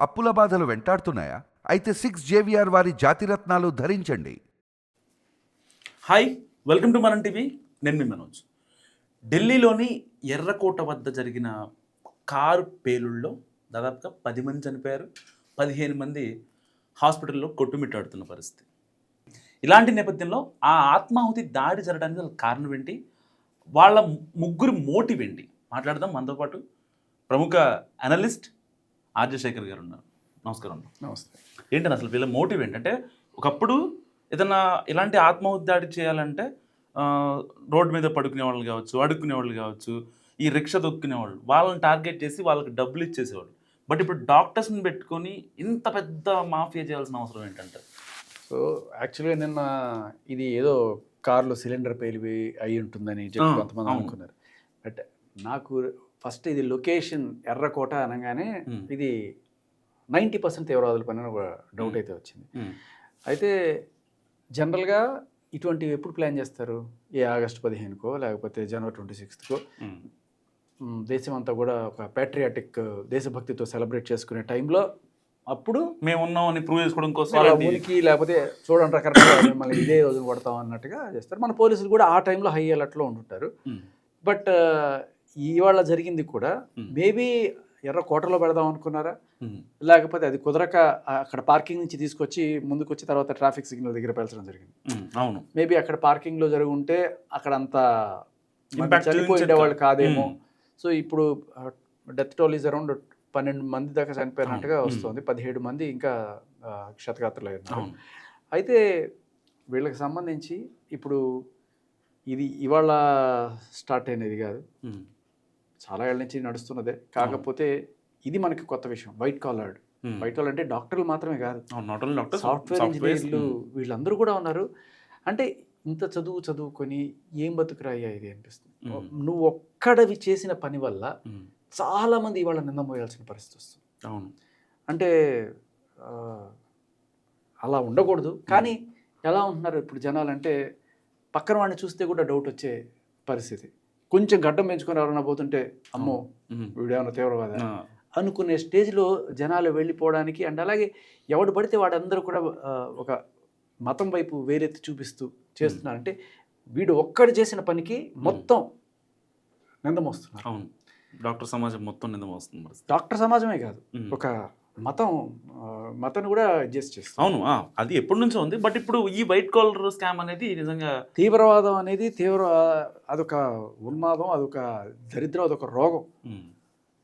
అప్పుల బాధలు వెంటాడుతున్నాయా? అయితే సిక్స్ జేవిఆర్ వారి జాతిరత్నాలు ధరించండి. Hi welcome to Manam TV నేను మీ మనోజ్. ఢిల్లీలోని ఎర్రకోట వద్ద జరిగిన కారు పేలుళ్ళలో దాదాపుగా పది మంది చనిపోయారు. పదిహేను మంది హాస్పిటల్లో కొట్టుమిట్టాడుతున్న పరిస్థితి. ఇలాంటి నేపథ్యంలో ఆ ఆత్మాహుతి దాడి జరగడానికి కారణం ఏంటి? వాళ్ళ ముగ్గురు మోటివ్ ఏంటి మాట్లాడదాం. మనతో పాటు ప్రముఖ అనలిస్ట్ ఆర్జశేఖర్ గారు ఉన్నారు నమస్కారం. నమస్తే. ఏంటని అసలు వీళ్ళ మోటివ్ ఏంటంటే ఒకప్పుడు ఏదన్నా ఇలాంటి ఆత్మహత్య దాడి చేయాలంటే రోడ్డు మీద పడుకునే వాళ్ళు కావచ్చు అడుక్కునే వాళ్ళు కావచ్చు ఈ రిక్షా దొక్కునే వాళ్ళు వాళ్ళని టార్గెట్ చేసి వాళ్ళకి డబ్బులు ఇచ్చేసేవాళ్ళు. బట్ ఇప్పుడు డాక్టర్స్ని పెట్టుకొని ఇంత పెద్ద మాఫియా చేయాల్సిన అవసరం ఏంటంటే? సో యాక్చువల్గా నిన్న ఇది ఏదో కార్లో సిలిండర్ పేలివి అయి ఉంటుందని చెప్పి కొంతమంది. అనుకున్నారు. బట్ నాకు ఫస్ట్ ఇది లొకేషన్ ఎర్రకోట అనగానే. ఇది నైంటీ పర్సెంట్ తీవ్రవాదుల పని ఒక డౌట్. అయితే వచ్చింది. అయితే జనరల్గా ఇటువంటివి ఎప్పుడు ప్లాన్ చేస్తారు? ఏ ఆగస్టు పదిహేనుకో లేకపోతే జనవరి ట్వంటీ సిక్స్త్కో? దేశం అంతా కూడా ఒక ప్యాట్రియాటిక్ దేశభక్తితో సెలబ్రేట్ చేసుకునే టైంలో అప్పుడు మేము ఉన్నాం అని ప్రూవ్ చేసుకోవడం కోసం ఉనికి లేకపోతే చూడండి రకరకాల మిమ్మల్ని ఇదే రోజున కొడతాం అన్నట్టుగా చేస్తారు. మన పోలీసులు కూడా ఆ టైంలో హై అలర్ట్లో ఉంటుంటారు బట్ ఇవాళ జరిగింది కూడా. మేబీ ఎర్ర కోటలో పెడదాం అనుకున్నారా? లేకపోతే అది కుదరక అక్కడ పార్కింగ్ నుంచి తీసుకొచ్చి ముందుకు వచ్చి తర్వాత ట్రాఫిక్ సిగ్నల్ దగ్గర పెంచడం జరిగింది. అవును. మేబీ అక్కడ పార్కింగ్లో జరిగి ఉంటే అక్కడ అంత మంది Impact చనిపోయి చూపించేది ఉండేవాళ్ళు కాదేమో. సో ఇప్పుడు డెత్ టోల్ ఈజ్ అరౌండ్ పన్నెండు మంది దాకా చనిపోయినట్టుగా. వస్తుంది. పదిహేడు మంది ఇంకా క్షతగాత్రులు అయ్యారు అయితే వీళ్ళకి సంబంధించి ఇప్పుడు ఇది ఇవాళ స్టార్ట్ అయినది కాదు. చాలా ఏళ్ళ నుంచి నడుస్తున్నదే. కాకపోతే ఇది మనకి కొత్త విషయం. వైట్ కాలర్డ్ వైట్ కాలర్ అంటే డాక్టర్లు మాత్రమే కాదు. సాఫ్ట్వేర్ ఇంజనీర్లు వీళ్ళందరూ కూడా ఉన్నారు. అంటే ఇంత చదువు చదువుకొని ఏం బతుకురా అయ్యా ఇది అనిపిస్తుంది. నువ్వు ఒక్కడవి చేసిన పని వల్ల చాలా మంది ఇవాళ నింద మోయాల్సిన పరిస్థితి వస్తుంది. అవును. అంటే అలా ఉండకూడదు. కానీ ఎలా ఉంటున్నారు ఇప్పుడు జనాలు అంటే పక్కన వాడిని చూస్తే కూడా డౌట్ వచ్చే పరిస్థితి. కొంచెం గడ్డం పెంచుకొని ఎవరైనా పోతుంటే అమ్మో ఉమ్, వీడేమన్నా తీవ్రవాద? అనుకునే స్టేజ్లో జనాలు వెళ్ళిపోవడానికి అండ్ అలాగే ఎవడు పడితే వాడందరూ కూడా ఒక మతం వైపు వేరెత్తి చూపిస్తూ చేస్తున్నారు. అంటే వీడు ఒక్కడు చేసిన పనికి మొత్తం నిందమోస్తున్నారు. అవును. డాక్టర్ సమాజం మొత్తం నిందం వస్తుంది మరి. డాక్టర్ సమాజమే కాదు. ఒక మతం ఆ, మతాన్ని కూడా అడ్జస్ట్ చేస్తుంది. అవును అది ఎప్పటి నుంచో ఉంది. బట్ ఇప్పుడు ఈ వైట్ కాలర్ స్కామ్ అనేది నిజంగా తీవ్రవాదం అనేది తీవ్ర అదొక ఉన్మాదం అదొక దరిద్రం అదొక రోగం.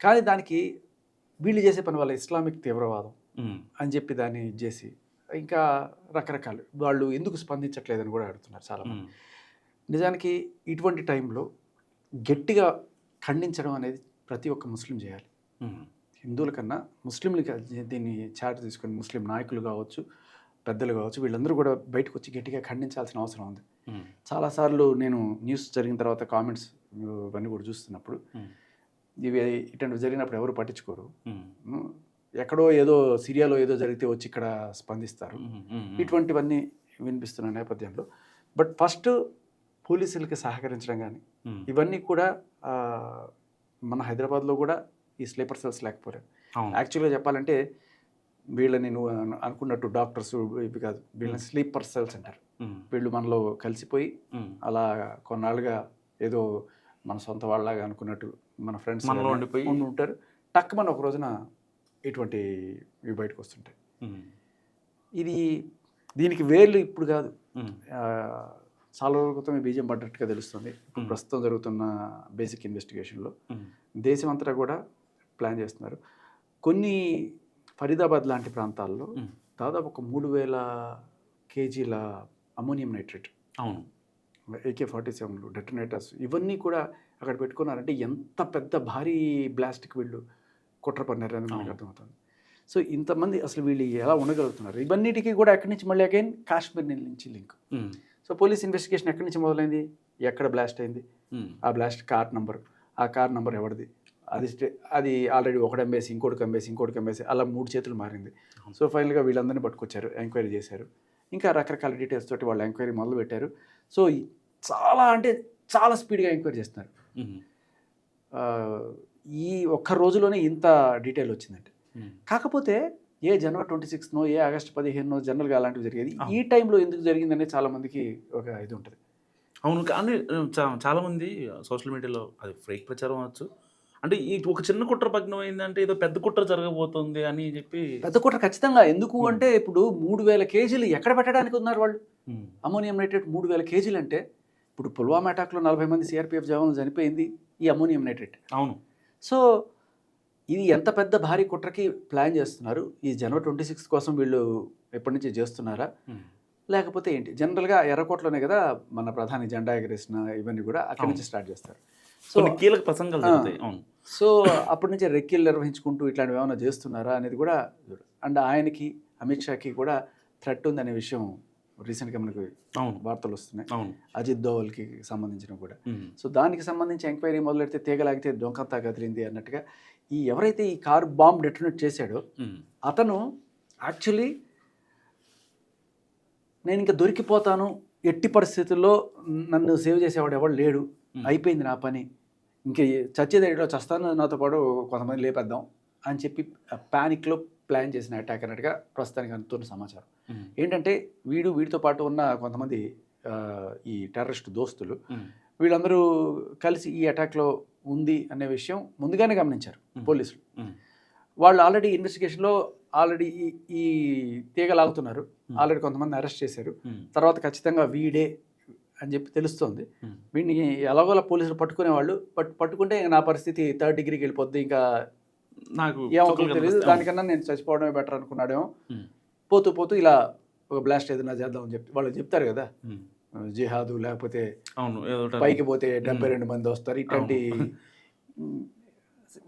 కానీ దానికి వీళ్ళు చేసే పని వల్ల ఇస్లామిక్ తీవ్రవాదం అని చెప్పి దాన్ని చేసి ఇంకా రకరకాలు. వాళ్ళు ఎందుకు స్పందించట్లేదని కూడా అడుగుతున్నారు చాలా ఉమ్, నిజానికి ఇటువంటి టైంలో గట్టిగా ఖండించడం అనేది ప్రతి ఒక్క ముస్లిం చేయాలి. హిందువుల కన్నా ముస్లింలకి దీన్ని చాటు తీసుకొని ముస్లిం నాయకులు కావచ్చు పెద్దలు కావచ్చు వీళ్ళందరూ కూడా బయటకు వచ్చి గట్టిగా ఖండించాల్సిన అవసరం ఉంది. చాలాసార్లు నేను న్యూస్ జరిగిన తర్వాత కామెంట్స్ ఇవన్నీ కూడా చూస్తున్నప్పుడు ఇవి ఇటువంటివి జరిగినప్పుడు ఎవరు పట్టించుకోరు. ఎక్కడో ఏదో సిరియాలో ఏదో జరిగితే వచ్చి ఇక్కడ స్పందిస్తారు. ఇటువంటివన్నీ వినిపిస్తున్న నేపథ్యంలో. బట్ ఫస్ట్ పోలీసులకి సహకరించడం కానీ ఇవన్నీ కూడా మన హైదరాబాద్లో కూడా ఈ స్లీపర్ సెల్స్ లేకపోయారు. యాక్చువల్గా చెప్పాలంటే వీళ్ళని నువ్వు అను- అనుకున్నట్టు డాక్టర్స్ ఇవి కాదు వీళ్ళని స్లీపర్ సెల్స్ అంటారు. వీళ్ళు మనలో కలిసిపోయి అలా కొన్నాళ్ళుగా ఏదో మన సొంత వాళ్ళలాగా అనుకున్నట్టు మన ఫ్రెండ్స్ మనలో ఉండిపోయి- ఉండి ఉంటారు. టక్ మన ఒక రోజున ఇటువంటి ఇవి బయటకు వస్తుంటాయి. ఇది దీనికి వేర్లు ఇప్పుడు కాదు. చాలా రోజుల క్రితం బీజం పడ్డట్టుగా తెలుస్తుంది. ఇప్పుడు. ప్రస్తుతం జరుగుతున్న బేసిక్ ఇన్వెస్టిగేషన్లో. ఉమ్, దేశం అంతటా కూడా ప్లాన్ చేస్తున్నారు. కొన్ని ఫరీదాబాద్ లాంటి ప్రాంతాల్లో దాదాపు ఒక మూడు వేల కేజీల అమోనియం నైట్రేట్. అవును. ఏకే ఫార్టీ సెవెన్లు డెటనేటర్స్ ఇవన్నీ కూడా అక్కడ పెట్టుకున్నారంటే ఎంత పెద్ద భారీ బ్లాస్టిక్ వీళ్ళు కుట్ర పన్నారని మనకు. అర్థమవుతుంది. సో ఇంతమంది అసలు వీళ్ళు ఎలా ఉండగలుగుతున్నారు? ఇవన్నిటికీ కూడా ఎక్కడి నుంచి మళ్ళీ అగైన్ కాశ్మీర్ నుంచి లింక్. సో పోలీస్ ఇన్వెస్టిగేషన్ ఎక్కడి నుంచి మొదలైంది? ఎక్కడ బ్లాస్ట్ అయింది? ఆ బ్లాస్ట్ కార్ నంబర్. ఆ కార్ నంబర్ ఎవరిది? అది అది ఆల్రెడీ ఒకటి అమ్మేసి ఇంకోటి అమ్మేసి ఇంకోటి అమ్మేసి అలా మూడు చేతులు మారింది. సో ఫైనల్గా వీళ్ళందరినీ పట్టుకొచ్చారు ఎంక్వైరీ చేశారు. ఇంకా రకరకాల డీటెయిల్స్ తోటి వాళ్ళు ఎంక్వైరీ మొదలు పెట్టారు సో చాలా అంటే చాలా స్పీడ్గా ఎంక్వైరీ చేస్తున్నారు. ఈ ఒక్క రోజులోనే ఇంత డీటెయిల్ వచ్చిందంటే. కాకపోతే ఏ జనవరి ట్వంటీ సిక్స్నో ఏ ఆగస్ట్ పదిహేనో జనరల్గా అలాంటివి జరిగేది. ఈ టైంలో ఎందుకు జరిగిందనే చాలా మందికి ఒక ఇది ఉంటుంది. అవును కానీ చా- చాలా మంది సోషల్ మీడియాలో అది ఫేక్ ప్రచారం అవచ్చు అంటే ఈ ఒక చిన్న కుట్ర భగ్నం అయిందంటే ఏదో పెద్ద కుట్ర జరగబోతుంది అని చెప్పి పెద్ద కుట్ర ఖచ్చితంగా. ఎందుకు అంటే ఇప్పుడు మూడు వేల కేజీలు ఎక్కడ పెట్టడానికి ఉన్నారు వాళ్ళు? ఉమ్. అమోనియం నైట్రేట్ మూడు వేల కేజీలు అంటే ఇప్పుడు పుల్వామా అటాక్లో నలభై మంది సిఆర్పిఎఫ్ జవాన్లు చనిపోయింది ఈ అమోనియం నైట్రేట్. అవును. సో ఇది ఎంత పెద్ద భారీ కుట్రకి ప్లాన్ చేస్తున్నారు? ఈ జనవరి ట్వంటీ సిక్స్త్ కోసం వీళ్ళు ఎప్పటి నుంచి చేస్తున్నారా? ఉమ్. లేకపోతే ఏంటి? జనరల్గా ఎర్రకోటలోనే కదా మన ప్రధాని జెండా ఎగరేసిన ఇవన్నీ కూడా అక్కడి నుంచి స్టార్ట్ చేస్తారు. సో కీలక ప్రసంగాలు అవును. సో అప్పటి నుంచి రెక్కీలు నిర్వహించుకుంటూ ఇట్లాంటివి ఏమైనా చేస్తున్నారా అనేది కూడా అండ్ ఆయనకి అమిత్ షాకి కూడా థ్రెట్ ఉందనే విషయం రీసెంట్గా మనకు అవును వార్తలు వస్తున్నాయి అవును అజిత్ దోవల్కి సంబంధించినవి కూడా. సో దానికి సంబంధించి ఎంక్వైరీ మొదలెడితే తీగలాగితే డొంకంతా కదిలింది అన్నట్టుగా ఈ ఎవరైతే ఈ కార్ బాంబ్ డెటోనేట్ చేశాడో. అతను యాక్చువల్లీ నేను ఇంకా దొరికిపోతాను ఎట్టి పరిస్థితుల్లో నన్ను సేవ్ చేసేవాడు ఎవడు లేడు. అయిపోయింది నా పని ఇంక చచ్చేదేటో చస్తాను నాతో పాటు కొంతమంది లేపేద్దాం అని చెప్పి ప్యానిక్లో ప్లాన్ చేసిన అటాక్ అన్నట్టుగా ప్రస్తుతానికి అందుతున్న సమాచారం. ఏంటంటే వీడు వీడితో పాటు ఉన్న కొంతమంది ఈ టెర్రరిస్ట్ దోస్తులు. వీళ్ళందరూ కలిసి ఈ అటాక్లో ఉంది అనే విషయం ముందుగానే గమనించారు. పోలీసులు. వాళ్ళు ఆల్రెడీ ఇన్వెస్టిగేషన్లో ఆల్రెడీ ఈ ఈ తీగ లాగుతున్నారు Hmm. ఆల్రెడీ కొంతమంది అరెస్ట్ చేశారు. తర్వాత ఖచ్చితంగా వీడే అని చెప్పి తెలుస్తోంది. వీడిని ఎలాగోలా పోలీసులు పట్టుకునేవాళ్ళు బట్ పట్టుకుంటే నా పరిస్థితి థర్డ్ డిగ్రీకి వెళ్ళిపోద్ది. ఇంకా నాకు ఏమవుతుందో తెలియదు. దానికన్నా నేను చచ్చిపోవడమే బెటర్ అనుకున్నాడేమో. పోతూ పోతూ ఇలా ఒక బ్లాస్ట్ ఏదైనా చేద్దామని చెప్పి వాళ్ళు చెప్తారు కదా. జిహాదు లేకపోతే అవును పైకి పోతే డెబ్బై రెండు మంది వస్తారు. ఇట్లాంటి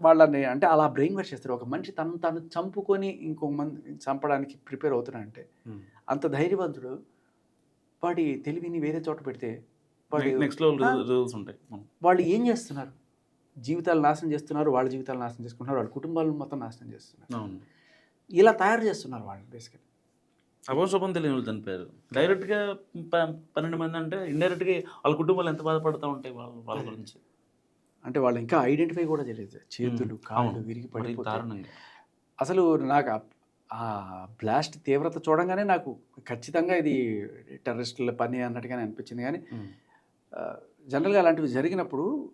వాళ్ళని అంటే అలా బ్రెయిన్ వాష్ చేస్తారు. ఒక మనిషి తను తను చంపుకొని ఇంకో మంది చంపడానికి ప్రిపేర్ అవుతున్నాడంటే. అంత ధైర్యవంతుడు వాడి తెలివిని వేరే చోట పెడితే నెక్స్ట్ ఉంటాయి. వాళ్ళు ఏం చేస్తున్నారు? జీవితాలు నాశనం చేస్తున్నారు వాళ్ళ జీవితాలు నాశనం చేసుకుంటున్నారు వాళ్ళ కుటుంబాలను మొత్తం నాశనం చేస్తున్నారు. ఇలా తయారు చేస్తున్నారు వాళ్ళు బేసికలీ అపశోభం తెలియని వాళ్ళు చనిపోయారు డైరెక్ట్గా పన్నెండు మంది అంటే ఇండైరెక్ట్గా వాళ్ళ కుటుంబాలు ఎంత బాధపడుతూ ఉంటాయి వాళ్ళ వాళ్ళ గురించి? అంటే వాళ్ళు ఇంకా ఐడెంటిఫై కూడా చేయలేదు. చేతులు కాళ్ళు. విరిగి పడిపోతాయి. దారుణంగా. అసలు నాకు ఆ- బ్లాస్ట్ తీవ్రత చూడంగానే నాకు ఖచ్చితంగా ఇది టెర్రరిస్టుల పని అన్నట్టుగానే అనిపించింది. కానీ జనరల్గా అలాంటివి జరిగినప్పుడు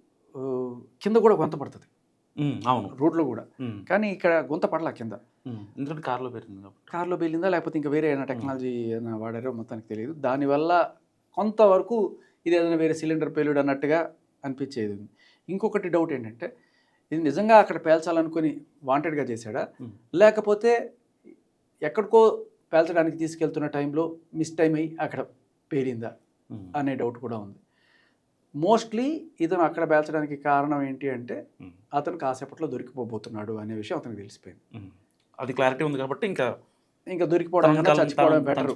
కింద కూడా గొంత పడుతుంది. అవును. రోడ్లో కూడా. కానీ ఇక్కడ గొంత పడలా కింద. ఎందుకంటే కార్లో పెరిగింది కాబట్టి. కార్లో వెళ్ళిందా లేకపోతే ఇంకా వేరే ఏదైనా టెక్నాలజీ ఏదైనా వాడారో మొత్తానికి తెలియదు. దానివల్ల కొంతవరకు ఇది ఏదైనా వేరే సిలిండర్ పేలుడు అన్నట్టుగా అనిపించేది. ఇంకొకటి డౌట్ ఏంటంటే ఇది నిజంగా అక్కడ పేల్చాలనుకుని వాంటెడ్గా చేశాడా. లేకపోతే ఎక్కడికో పేల్చడానికి తీసుకెళ్తున్న టైంలో మిస్ టైం అయ్యి అక్కడ ఉమ్. అనే డౌట్ కూడా ఉంది మోస్ట్లీ ఇతను అక్కడ పేల్చడానికి కారణం ఏంటి అంటే. అతను కాసేపట్లో దొరికిపోబోతున్నాడు అనే విషయం అతనికి తెలిసిపోయింది. అది క్లారిటీ ఉంది కాబట్టి ఇంకా ఇంకా దొరికిపోవడం చచ్చిపోవడం బెటర్.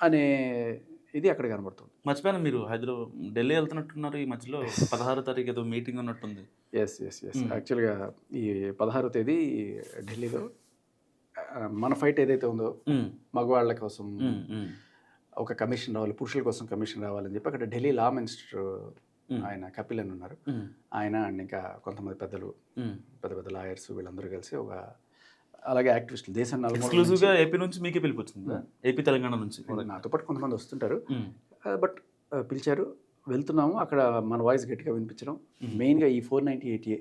అనే ఇది అక్కడ కనబడుతుంది మర్చిపోయాను మీరు హైదరాబాద్ ఢిల్లీ వెళ్తున్నట్టున్నారు ఈ మధ్యలో పదహారో తారీఖు ఏదో మీటింగ్ ఉన్నట్టుంది ఎస్ ఎస్ ఎస్. యాక్చువల్గా ఈ పదహారో తేదీ ఢిల్లీలో మన ఫైట్ ఏదైతే ఉందో. మగవాళ్ళ కోసం. ఒక కమిషన్ రావాలి పురుషుల కోసం కమిషన్ రావాలని చెప్పి అక్కడ ఢిల్లీ లా మినిస్టర్. ఆయన కపిల్ అని ఉన్నారు. ఆయన అండ్ ఇంకా కొంతమంది పెద్దలు. పెద్ద పెద్ద లాయర్స్ వీళ్ళందరూ కలిసి ఒక అలాగే యాక్టివిస్టులు దేశం నలుమూలల ఎక్స్క్లూజివ్గా నుంచి- ఏపీ నుంచి మీకే పిలిపొచ్చింది ఏపీ తెలంగాణ నుంచి నాతో పాటు కొంతమంది వస్తుంటారు. బట్ పిలిచారు వెళ్తున్నాము అక్కడ మన వాయిస్ గట్టిగా వినిపించడం. మెయిన్గా ఈ ఫోర్ నైంటీ ఎయిట్ ఏ.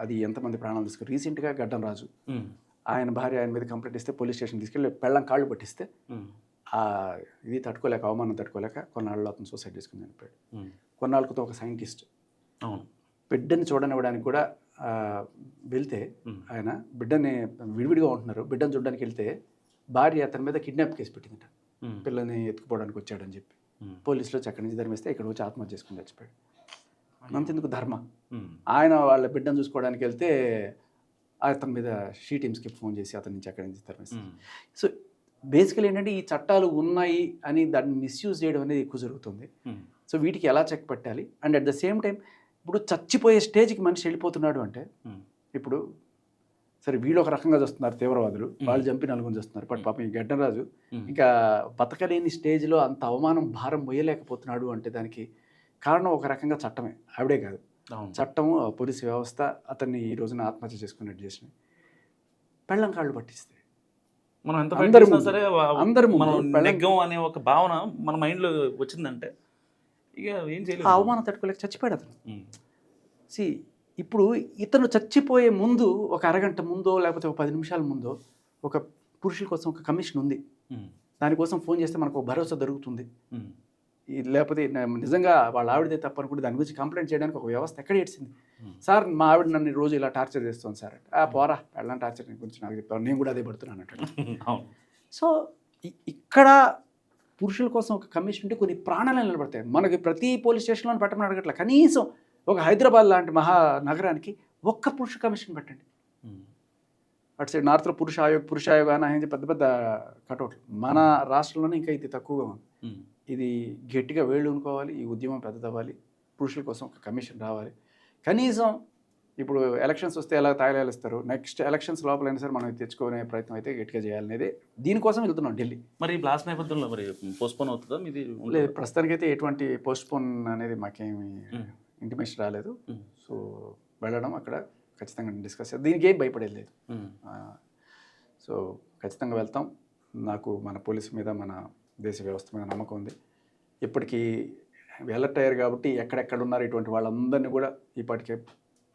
అది ఎంతమంది ప్రాణాలు తీసుకుని రీసెంట్గా గడ్డం రాజు. ఆయన భార్య ఆయన మీద కంప్లైంట్ ఇస్తే పోలీస్ స్టేషన్ తీసుకెళ్ళి పెళ్ళం కాళ్ళు పట్టిస్తే ఇది తట్టుకోలేక అవమానం తట్టుకోలేక కొన్నాళ్ళు అతను సూసైడ్ చేసుకుని చనిపోయాడు ఉమ్. కొన్నాళ్ళతో ఒక సైంటిస్ట్ అవును బిడ్డని చూడనివ్వడానికి కూడా వెళ్తే. ఆయన బిడ్డని విడివిడిగా ఉంటున్నారు బిడ్డను చూడడానికి వెళ్తే భార్య అతని మీద కిడ్నాప్ కేసు పెట్టిందట ఉమ్. పిల్లని ఎత్తుకుపోవడానికి వచ్చాడని చెప్పి. పోలీసులు అక్కడి నుంచి ధర్మిస్తే ఇక్కడ వచ్చి ఆత్మహత్య చేసుకుని చచ్చిపోయాడు అంతెందుకు ధర్మ. ఆయన వాళ్ళ బిడ్డను చూసుకోవడానికి వెళ్తే అతని మీద షీ టీమ్స్కి ఫోన్ చేసి అతని నుంచి అక్కడి నుంచి తరిమేస్తారు ఉమ్. సో బేసికలీ ఏంటంటే ఈ చట్టాలు ఉన్నాయి అని దాన్ని మిస్యూజ్ చేయడం అనేది ఎక్కువ జరుగుతుంది. సో వీటికి ఎలా చెక్ పెట్టాలి? And at the same time ఇప్పుడు చచ్చిపోయే స్టేజ్కి మనిషి వెళ్ళిపోతున్నాడు అంటే. ఇప్పుడు సరే వీళ్ళు ఒక రకంగా చూస్తున్నారు తీవ్రవాదులు. వాళ్ళు చంపి నలుగురు చూస్తున్నారు. బట్ పాపం ఈ గడ్డరాజు. ఇంకా బతకలేని స్టేజ్లో అంత అవమానం భారం మొయ్యలేకపోతున్నాడు అంటే దానికి కారణం ఒక రకంగా చట్టమే. ఆవిడే కాదు. చట్టం పోలీసు వ్యవస్థ అతన్ని ఈ రోజున ఆత్మహత్య చేసుకున్నట్టు చేసినాయి పెళ్ళం కాళ్ళు పట్టిస్తే. మనం ఎంత. సరే అందరి. మనం పెళ్ళం- నెగ్గం అనే ఒక భావన మన మైండ్లో వచ్చిందంటే ఇక ఏం చేయలేదు అవమానం తట్టుకోలేక చచ్చిపోయాడు అతను. సి ఇప్పుడు ఇతను చచ్చిపోయే ముందు ఒక అరగంట ముందో లేకపోతే ఒక పది నిమిషాల ముందో ఒక పురుషుల కోసం ఒక కమిషన్ ఉంది. దానికోసం ఫోన్ చేస్తే మనకు ఒక భరోసా దొరుకుతుంది. లేకపోతే నిజంగా వాళ్ళ ఆవిడదే తప్పు అనుకుంటే దాని గురించి కంప్లైంట్ చేయడానికి ఒక వ్యవస్థ ఎక్కడ ఏడ్చింది. సార్ మా ఆవిడ నన్ను రోజు ఇలా టార్చర్ చేస్తుంది సార్ ఆ పోరా పెళ్ళం టార్చర్ గురించి నాకు చెప్పాను నేను కూడా అదే పడుతున్నాను అవును. సో ఇక్కడ పురుషుల కోసం ఒక కమిషన్ ఉంటే కొన్ని ప్రాణాలు నిలబడతాయి. మనకి ప్రతి పోలీస్ స్టేషన్లో పెట్టమని అడగట్ల. కనీసం ఒక హైదరాబాద్ లాంటి మహా నగరానికి ఒక్క పురుష కమిషన్ పెట్టండి. అటు సైడ్ నార్త్లో పురుష ఆయోగ్ పురుష ఆయోగ్ అని ఆయన పెద్ద పెద్ద కటౌట్లు. మన రాష్ట్రంలోనే ఇంకా ఇది తక్కువగా ఉంది. ఇది గట్టిగా వేళ్ళు అనుకోవాలి ఈ ఉద్యమం పెద్దదవ్వాలి పురుషుల కోసం ఒక కమిషన్ రావాలి. కనీసం ఇప్పుడు ఎలక్షన్స్ వస్తే ఎలా తాగలేస్తారు నెక్స్ట్ ఎలక్షన్స్ లోపలైనా సరే మనం ఇది తెచ్చుకునే ప్రయత్నం అయితే గట్టిగా చేయాలనేది దీనికోసం వెళ్తున్నాం ఢిల్లీ. మరి బ్లాస్ట్ నేపథ్యంలో మరి పోస్ట్పోన్ అవుతుందా? ఉంటుందా? లేదు ప్రస్తుతానికైతే ఎటువంటి పోస్ట్పోన్ అనేది మాకేమి ఇంటిమేషన్ రాలేదు. సో వెళ్ళడం అక్కడ ఖచ్చితంగా డిస్కస్ చేద్దాం దీనికి ఏం భయపడేది లేదు. సో ఖచ్చితంగా వెళ్తాం. నాకు మన పోలీసు మీద మన దేశ వ్యవస్థ మీద నమ్మకం ఉంది. ఇప్పటికీ అలర్ట్ అయ్యారు కాబట్టి ఎక్కడెక్కడ ఉన్నారు ఇటువంటి వాళ్ళందరినీ కూడా ఇప్పటికే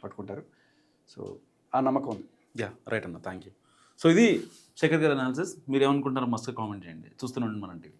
పట్టుకుంటారు. సో ఆ నమ్మకం ఉంది. యా రైట్ అన్న థ్యాంక్ యూ సో ఇది శేఖర్ గారి అనాలిసిస్ మీరు ఏమనుకుంటారో మస్తు కామెంట్ చేయండి. చూస్తూనే ఉండండి టీవీ.